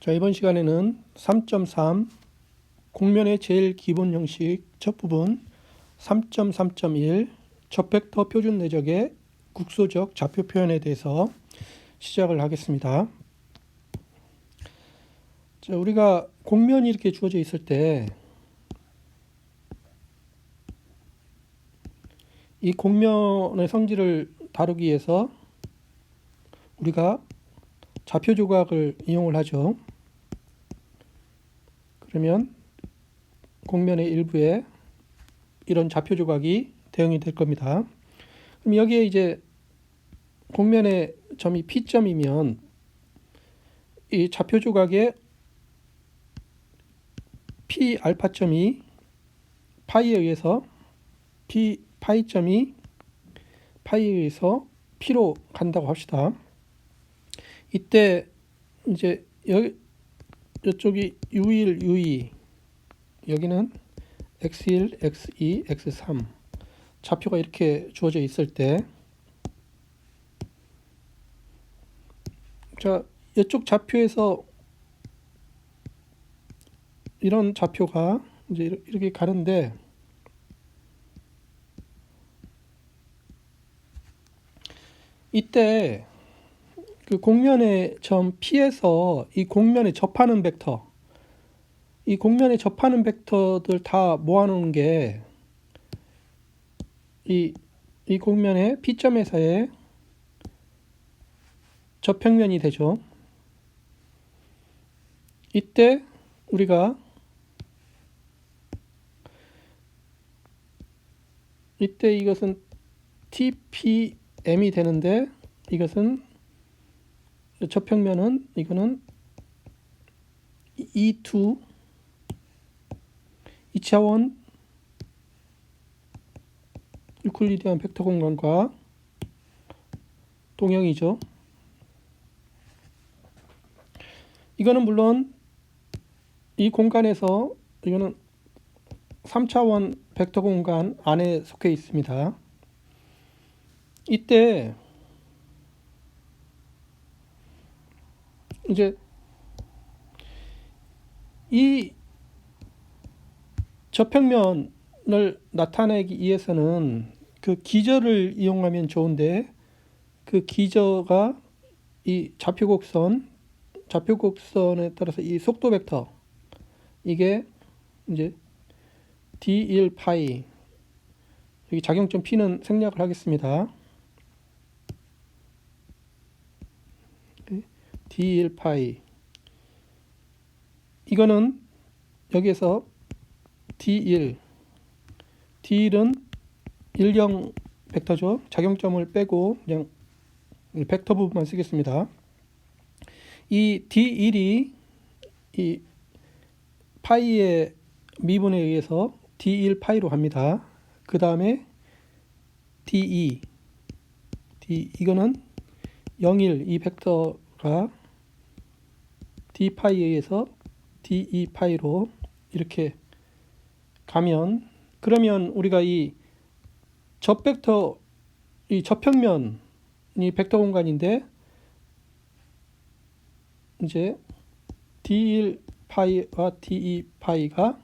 자, 이번 시간에는 3.3 공면의 제일 기본 형식 첫 부분 3.3.1 접벡터 표준 내적의 국소적 좌표 표현에 대해서 시작을 하겠습니다. 자, 우리가 공면이 이렇게 주어져 있을 때 이 공면의 성질을 다루기 위해서 우리가 좌표 조각을 이용을 하죠. 그러면 공면의 일부에 이런 좌표 조각이 대응이 될 겁니다. 그럼 여기에 이제 공면의 점이 P점이면 이 좌표 조각의 P 알파점이 파이에 의해서 P 파이점이 파이에 의해서 P로 간다고 합시다. 이때 이제 여기 이쪽이 U1, U2 여기는 X1, X2, X3 좌표가 이렇게 주어져 있을 때. 자, 이쪽 좌표에서 이런 좌표가 이제 이렇게 가는데 이때 그 공면의 점 P에서 이 공면에 접하는 벡터 이 공면에 접하는 벡터들 다 모아놓은 게 이이 공면의 P점에서의 접평면이 되죠. 이때 우리가 이때 이것은 TPM이 되는데 이것은 접평면은 이거는 E2 2차원 유클리디안 벡터 공간과 동형이죠. 이거는 물론 이 공간에서 이거는 3차원 벡터 공간 안에 속해 있습니다. 이때 이제 이 저평면을 나타내기 위해서는 그 기저를 이용하면 좋은데 그 기저가 이 좌표곡선 좌표곡선에 따라서 이 속도 벡터 이게 이제 d1 파이 여기 작용점 p는 생략을 하겠습니다. D1 파이 이거는 여기에서 d1 d1은 일령 벡터죠. 작용점을 빼고 그냥 벡터 부분만 쓰겠습니다. 이 d1이 이 파이의 미분에 의해서 d1 파이로 갑니다. 그 다음에 d2 d 이거는 01, 이 벡터가 d 파이에 의해서 d2 파이로 이렇게 가면 그러면 우리가 이 접벡터 이 접평면이 벡터 공간인데 이제 d1 파이와 d2 파이가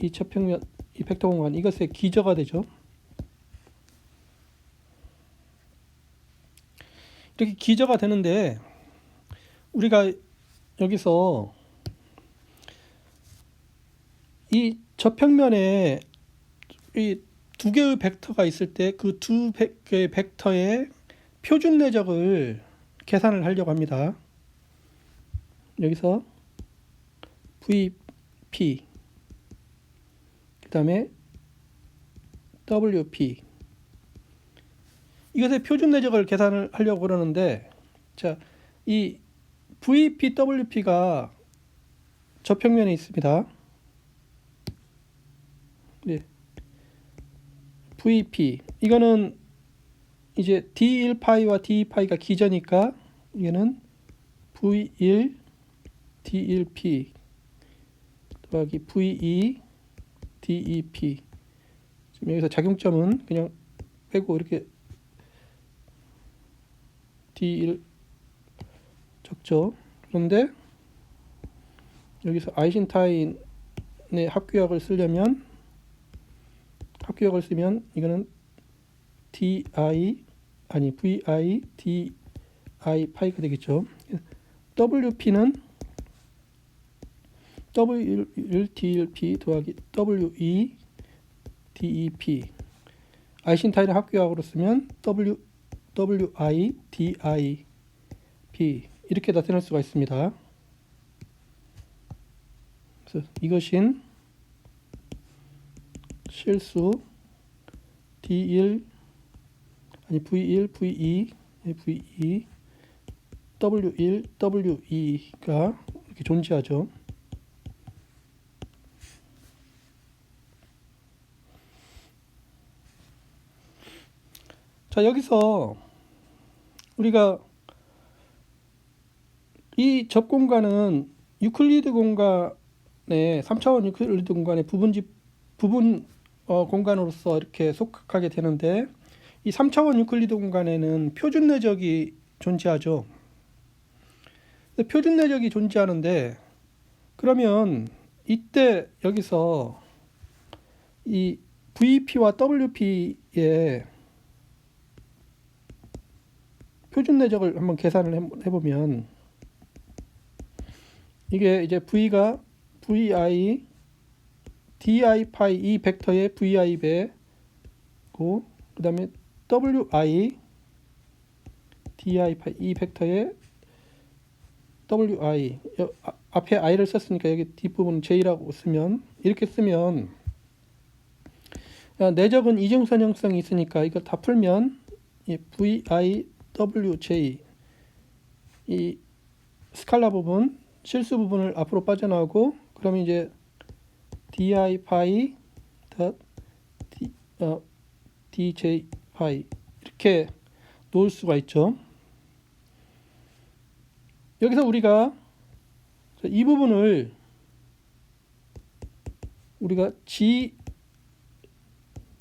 이 접평면 이 벡터 공간 이것의 기저가 되죠. 이렇게 기저가 되는데 우리가 여기서 이 저평면에 이 두 개의 벡터가 있을 때 그 두 개의 벡터의 표준 내적을 계산을 하려고 합니다. 여기서 VP 그 다음에 WP 이것의 표준 내적을 계산을 하려고 그러는데 자, 이 VP, WP가 저평면에 있습니다. 네. VP 이거는 이제 D1 파이와 D2 파이가 기저니까 이거는 V1 D1P 더하기 V2 DEP 지금 여기서 작용점은 그냥 빼고 이렇게 D1 적죠. 그런데 여기서 아이신타인의 합규약을 쓰려면 합규약을 쓰면 이거는 di 아니 vi di 파이가 되겠죠. wp는 w1 dp 더하기 we dep 아이신타인의 합규약으로 쓰면 w wi dip 이렇게 나타낼 수가 있습니다. 그래서 이것인 실수 D1 아니 V1, V2, V2, W1, W2가 이렇게 존재하죠. 자 여기서 우리가 이 접 공간은 유클리드 공간의 3차원 유클리드 공간의 부분집 부분 어, 공간으로서 이렇게 속하게 되는데 이 3차원 유클리드 공간에는 표준 내적이 존재하죠. 표준 내적이 존재하는데 그러면 이때 여기서 이 VP와 WP의 표준 내적을 한번 계산을 해- 해보면 이게 이제 V가 VI di 파이 이 벡터의 vi 배고 그 다음에 wi di 파이 이 벡터의 wi. 여- 아- 앞에 i를 썼으니까 여기 뒷부분 j라고 쓰면 이렇게 쓰면 야, 내적은 이중선 형성이 있으니까 이거 다 풀면 이 vi wj 이 스칼라 부분 실수 부분을 앞으로 빠져나오고 그러면 이제 di 파이 닷 d, 어, dj 파이 이렇게 놓을 수가 있죠. 여기서 우리가 이 부분을 우리가 g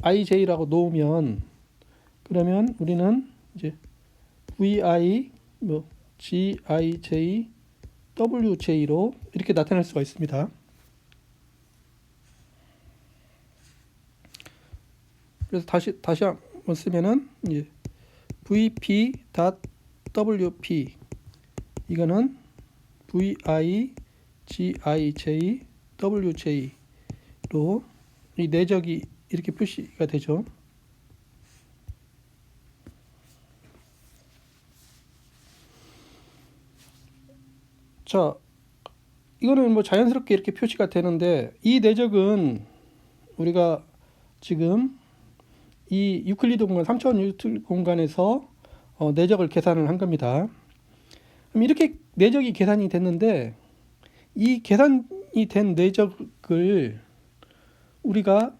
ij라고 놓으면 그러면 우리는 이제 vi 뭐 g ij wj로 이렇게 나타낼 수가 있습니다. 그래서 다시 다시 한번 쓰면은 이제 vp.wp 이거는 vi gij wj로 이 내적이 이렇게 표시가 되죠. 자, 이거는 뭐 자연스럽게 이렇게 표시가 되는데 이 내적은 우리가 지금 이 유클리드 공간 3차원 유클 공간에서 어, 내적을 계산을 한 겁니다. 그럼 이렇게 내적이 계산이 됐는데 이 계산이 된 내적을 우리가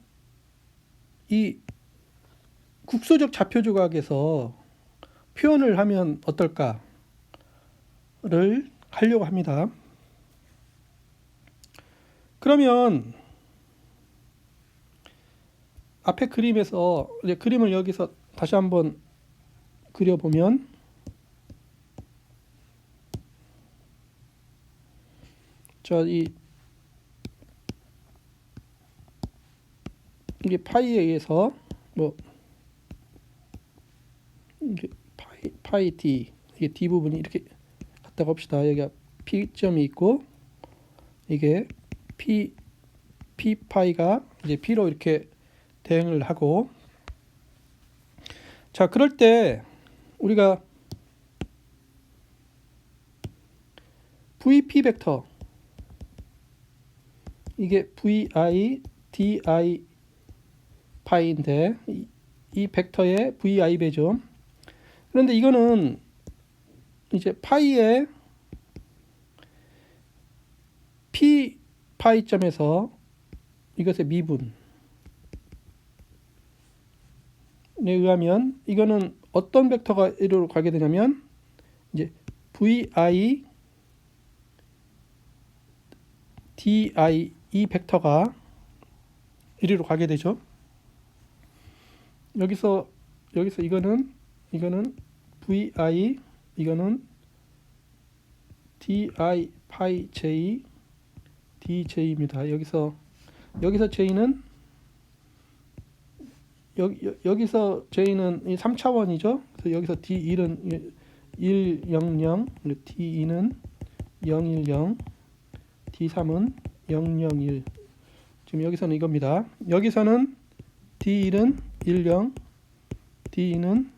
이 국소적 좌표 조각에서 표현을 하면 어떨까를 하려고 합니다. 그러면 앞에 그림에서 이제 그림을 여기서 다시 한번 그려보면 자이 이게 파이에 의해서 뭐 이게 파이 파이 d 이게 d 부분이 이렇게 갖다가 봅시다. 여기가 p 점이 있고 이게 p p 파이가 이제 p로 이렇게 대응을 하고. 자 그럴 때 우리가 VP 벡터. 이게 VI DI 파이인데 이, 이 벡터의 VI 배죠. 그런데 이거는 이제 파이의 P 파이점에서 이것의 미분 에 의하면 이거는 어떤 벡터가 이리로 가게 되냐면 이제 vi di 이 벡터가 이리로 가게 되죠. 여기서 여기서 이거는 이거는 vi 이거는 di 파이 j dj입니다. 여기서 여기서 j는 여기 여기서 j는 이 3차원이죠. 그래서 여기서 d1은 1 0 0 d2는 0 1 0 d3은 0 0 1 지금 여기서는 이겁니다. 여기서는 d1은 1 0 d2는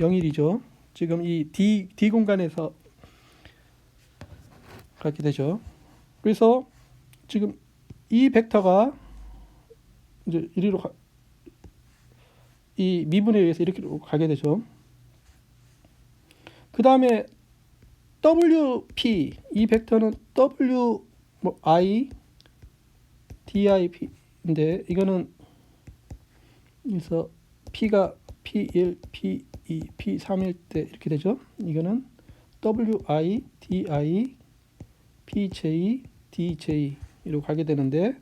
0 1이죠. 지금 이 d d 공간에서 그렇게 되죠. 그래서 지금 이 벡터가 이제 이리로 가, 이 미분에 의해서 이렇게 가게 되죠. 그 다음에 WP 이 벡터는 W 뭐 I DIP인데 이거는 그래서 P가 P1, P2, P3일 때 이렇게 되죠. 이거는 WI, DI, PJ, DJ로 가게 되는데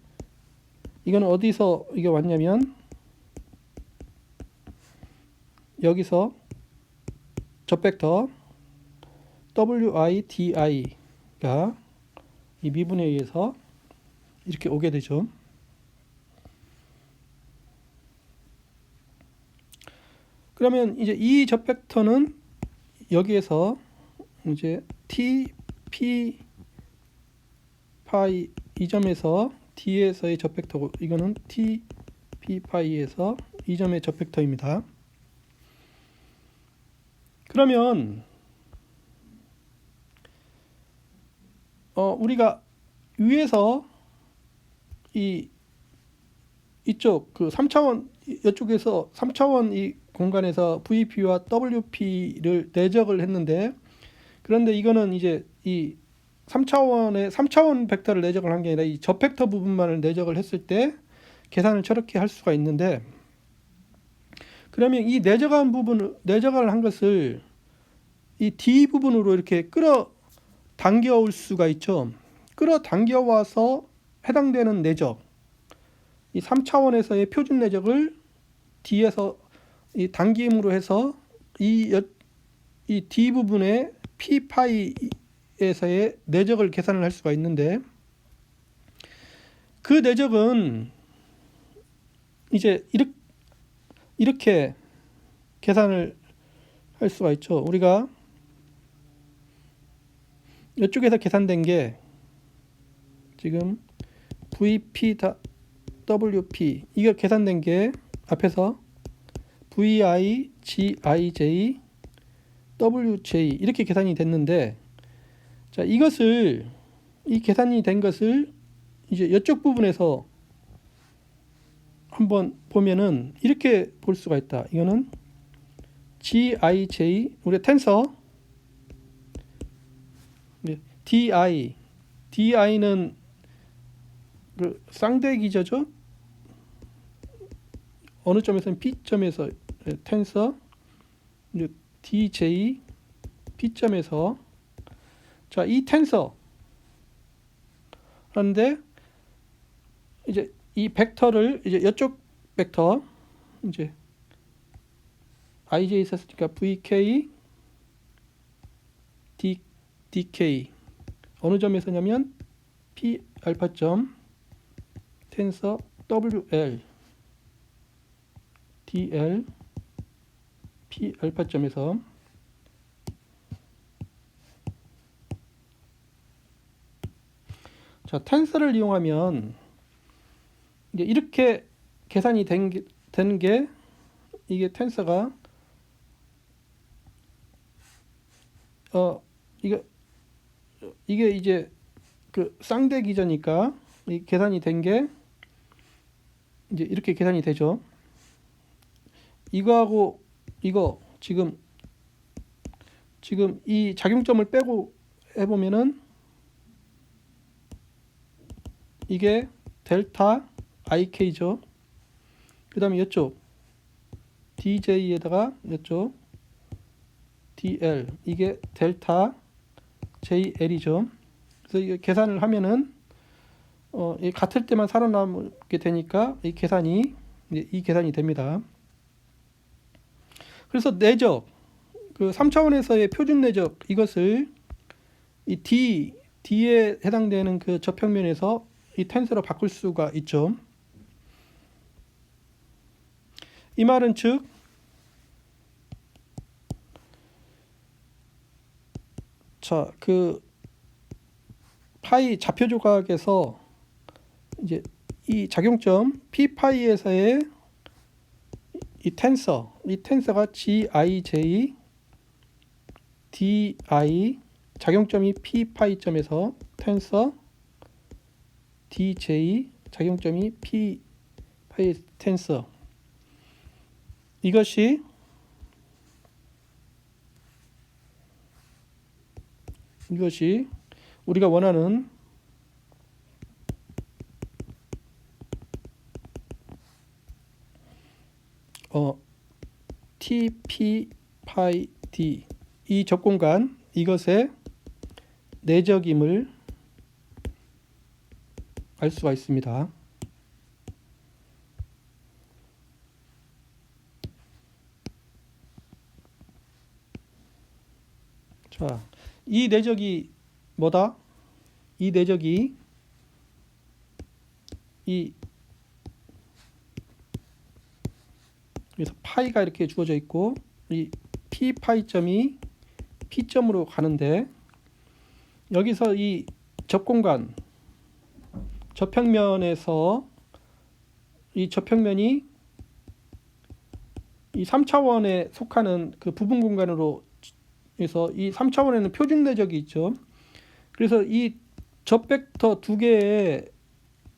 이거는 어디서 이게 왔냐면 여기서 저 벡터 WI, DI가 이 미분에 의해서 이렇게 오게 되죠. 그러면 이제 이 접 벡터는 여기에서 이제 T, P, 파이 이 점에서 D에서의 접 벡터고 이거는 T, P, 파이에서 이 점의 접 벡터입니다. 그러면 어 우리가 위에서 이 이쪽 그 3차원 이쪽에서 3차원 이 공간에서 VP와 WP를 내적을 했는데 그런데 이거는 이제 이 3차원의 3차원 벡터를 내적을 한 게 아니라 이 접벡터 부분만을 내적을 했을 때 계산을 저렇게 할 수가 있는데 그러면 이 내적한 부분을 내적을 한 것을 이 D 부분으로 이렇게 끌어 당겨 올 수가 있죠. 끌어 당겨 와서 해당되는 내적 이 3차원에서의 표준 내적을 D에서 이 당김으로 해서 이, 여- 이 D 부분의 P 파이에서의 내적을 계산을 할 수가 있는데 그 내적은 이제 이렇게, 이렇게 계산을 할 수가 있죠. 우리가 이쪽에서 계산된 게 지금 VP 다 WP 이거 계산된 게 앞에서 VI, GIJ, WJ 이렇게 계산이 됐는데 자 이것을 이 계산이 된 것을 이제 이쪽 부분에서 한번 보면은 이렇게 볼 수가 있다. 이거는 GIJ 우리 텐서 네, DI DI는 그 쌍대 기저죠. 어느 점에서는 P 점에서 예, 텐서 이제 DJ P 점에서. 자 이 텐서. 그런데 이제 이 벡터를 이제 이쪽 벡터 이제 IJ 있었으니까 VK D DK 어느 점에서냐면 P 알파 점 텐서 WL DL P 알파 점에서 자 텐서를 이용하면 이렇게 계산이 된 게, 되는 게 이게 텐서가 어 이게 이게 이제 그 쌍대 기저니까 이 계산이 된 게 이제 이렇게 계산이 되죠. 이거하고 이거 지금 지금 이 작용점을 빼고 해보면은 이게 델타 IK죠. 그 다음에 이쪽 DJ에다가 이쪽 DL 이게 델타 JL이죠. 그래서 이게 계산을 하면은 어, 이 같을 때만 살아남게 되니까 이 계산이 이 계산이 됩니다. 그래서 내적 그 3차원에서의 표준 내적 이것을 이 D D에 해당되는 그 저평면에서 이 텐서로 바꿀 수가 있죠. 이 말은 즉 자, 그 파이 좌표 조각에서 이제 이 작용점 p 파이에서의 이 텐서, 이 텐서가 gij di 작용점이 p 파이점에서 텐서 dj 작용점이 p 파이 텐서. 이것이 이것이 우리가 원하는 어 TP 파이 D 이 접공간 이것의 내적임을 알 수가 있습니다. 자, 이 내적이 뭐다? 이 내적이 이 그래서 파이가 이렇게 주어져 있고 이 p 파이점이 p점으로 가는데 여기서 이 접공간 저평면에서 이 저평면이 이 3차원에 속하는 그 부분 공간으로 해서 이 3차원에는 표준 내적이 있죠. 그래서 이 접벡터 두 개의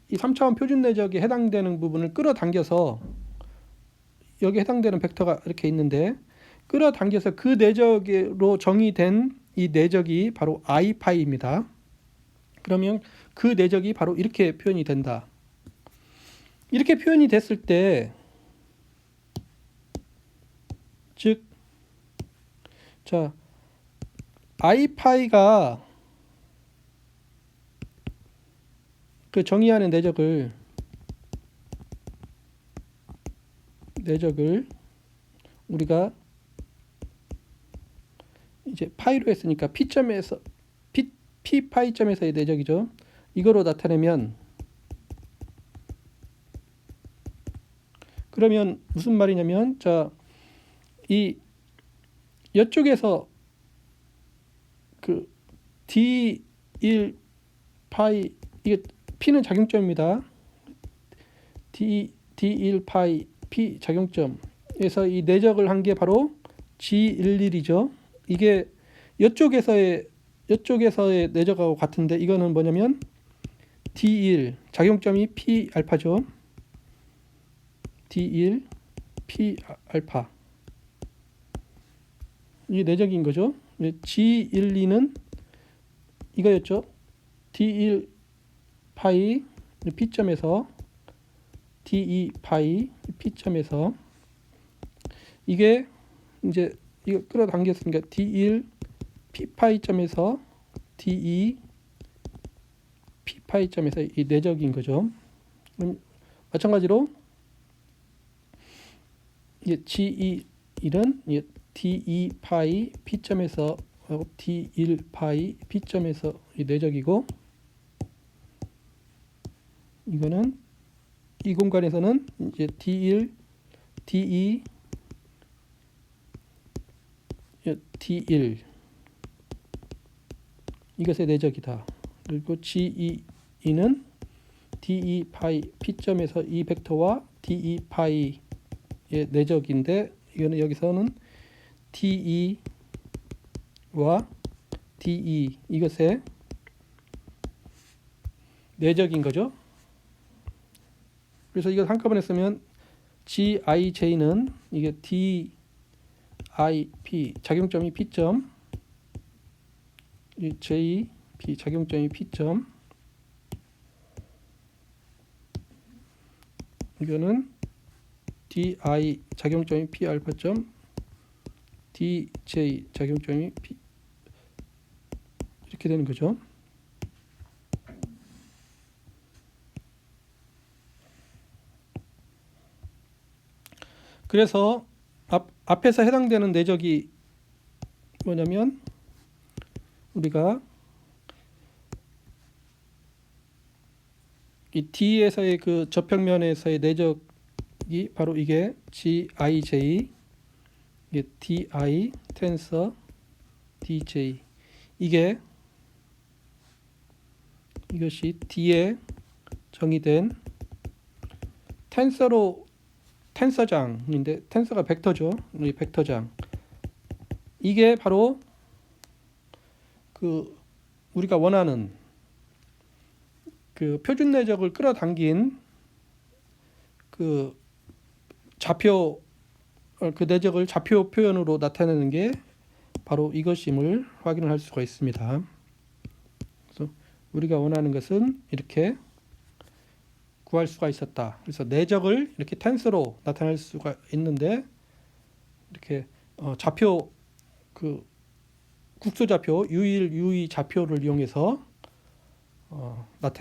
이 3차원 표준 내적에 해당되는 부분을 끌어당겨서 여기 해당되는 벡터가 이렇게 있는데 끌어당겨서 그 내적으로 정의된 이 내적이 바로 i 파이입니다. 그러면 그 내적이 바로 이렇게 표현이 된다. 이렇게 표현이 됐을 때, 즉, 자, i 파이가 그 정의하는 내적을 내적을 우리가 이제 파이로 했으니까 p점에서 p, p 파이점에서의 내적이죠. 이거로 나타내면 그러면 무슨 말이냐면 자이 이쪽에서 그 d1 파이 이게 p는 작용점입니다. d d1 파이 p 작용점에서 이 내적을 한 게 바로 g11이죠. 이게 이쪽에서의 이쪽에서의 내적하고 같은데 이거는 뭐냐면 D1 작용점이 P 알파죠. D1 P 알파 이게 내적인 거죠. G12는 이거였죠. D1 파이 P점에서 D2 파이 P점에서 이게 이제 이거 끌어당겼으니까 D1 P파이점에서 D2 P파이점에서 이 내적인 거죠. 마찬가지로 이 G21은 D2 파이 P점에서 D1 파이 P점에서 이 내적이고 이거는 이 공간에서는 이제 D1 D2 D1 이것의 내적이다. 그리고 G2는 D2 파이 P점에서 이 벡터와 D2 파이의 내적인데 이거는 여기서는 D2와 D2 이것의 내적인 거죠. 그래서 이걸 한꺼번에 쓰면 GIJ는 이게 D I P 작용점이 P점. 이 J P 작용점이 P점. 이거는 D I 작용점이 P 알파점. D J 작용점이 P. 이렇게 되는 거죠. 그래서 앞, 앞에서 해당되는 내적이 뭐냐면 우리가 이 D에서의 그 저평면에서의 내적이 바로 이게 GIJ 이게 DI 텐서 DJ 이게 이것이 D에 정의된 텐서로 텐서장인데 텐서가 벡터죠. 이 벡터장 이게 바로 그 우리가 원하는 그 표준 내적을 끌어당긴 그 좌표 어, 그 내적을 좌표 표현으로 나타내는 게 바로 이것임을 확인을 할 수가 있습니다. 그래서 우리가 원하는 것은 이렇게 구할 수가 있었다. 그래서 내적을 이렇게 텐스로 나타낼 수가 있는데 이렇게 어, 좌표 그 국소 좌표 유일 유의 좌표를 이용해서 어, 나타